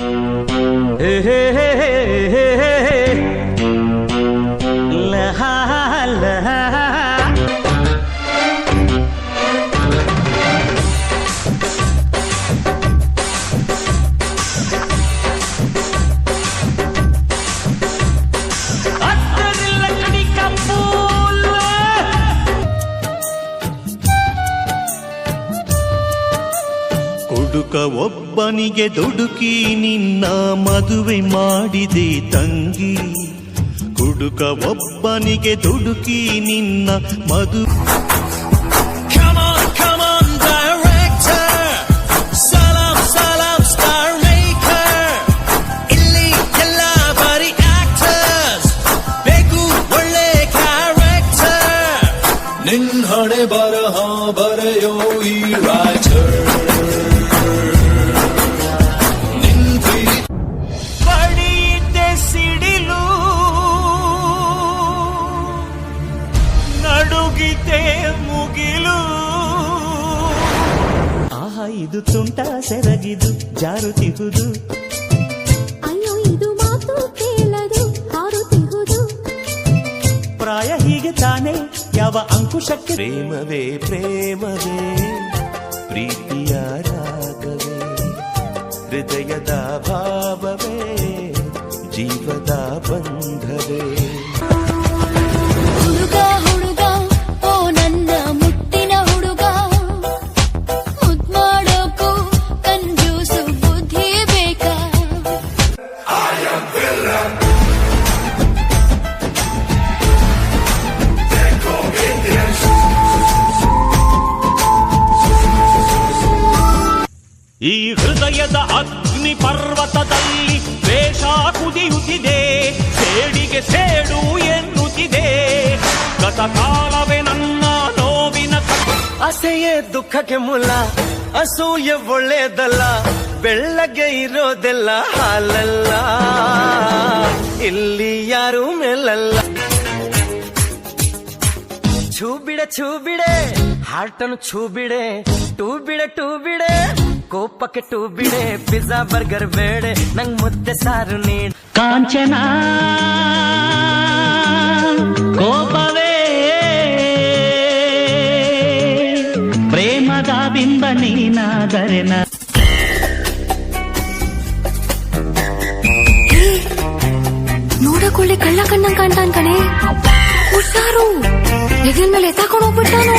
Hey, hey. ಹುಡುಕ ಒಬ್ಬನಿಗೆ ದುಡುಕಿ ನಿನ್ನ ಮದುವೆ ಮಾಡಿದೆ ತಂಗಿ ಹುಡುಕ ಒಬ್ಬನಿಗೆ ದುಡುಕಿ ನಿನ್ನ ಮದು Come on, come on, director. Salam, salam, star maker. ಇಲ್ಲಿ ಎಲ್ಲ ಬರೀ actors. ಬೇಕು ಒಳ್ಳೆ character. ನಿನ್ ಹಣೆ ಬರಹ ಬರೆಯೋ ಈ writer. ನಡುಗಿದೆ ಮುಗಿಲು ಆಹಾ ಇದು ತುಂಟ ಸೆರಗಿದು ಜಾರುತಿಹುದು ಅಯ್ಯೋ ಇದು ಮಾತು ಕೇಳದು ಹಾರುತ್ತಿಹುದು ಪ್ರಾಯ ಹೀಗೆ ತಾನೆ ಯಾವ ಅಂಕುಶಕ್ಕೆ ಪ್ರೇಮವೇ ಪ್ರೇಮವೇ ಪ್ರೀತಿಯ ರಾಗವೇ ಹೃದಯದ ಭಾವವೇ ಜೀವದ ಬಂಧವೇ ಹುಡುಗ ಈ ಹೃದಯದ ಅಗ್ನಿ ಪರ್ವತದಲ್ಲಿ ದ್ವೇಷ ಕುದಿಯುತ್ತಿದೆ, ಸೇಡಿಗೆ ಸೇಡು ಎನ್ನುತ್ತಿದೆ. ಗತಕಾಲವೇ ನನ್ನ ನೋವಿನ. ಅಸೆಯೇ ದುಃಖಕ್ಕೆ ಮೂಲ, ಅಸೂಯ ಒಳ್ಳೆಯದಲ್ಲ, ಬೆಳ್ಳಗೆ ಇರೋದೆಲ್ಲ ಹಾಲಲ್ಲ. ಇಲ್ಲಿ ಯಾರು ಮೇಲಲ್ಲ. ಛೂ ಬಿಡೆ ಛೂ ಬಿಡೆ ಹಾರ್ಟನ್ನು ಬಿಡೆ ಟೂ ಟೂ ಬಿಡೆ ಕೋಪಕ್ಕೆ ಕೆಟ್ಟು ಬಿಡೆ ಪಿಜ್ಜಾ ಬರ್ಗರ್ ಬೇಡೆ ನಂಗ್ ಮುದ್ದೆ ಸಾರು ನೀಡ್ ಕಾಂಚನ ಕೋಪವೇ ಪ್ರೇಮದ ಬಿಂಬ ನೀನಾದರೆ ನ ನೋಡಕೊಳ್ಳಿ ಕಳ್ಳ ಕಣ್ಣಂಗ್ ಕಾಣ್ತಾನ್ ಕಣೆ. ಹುಷಾರು. ಎದಿನ ಮೇಲೆ ಎತ್ತಾಕೊಂಡು ಹೋಗ್ಬಿಟ್ಟಾನು.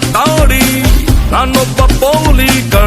Tauri, la nova política.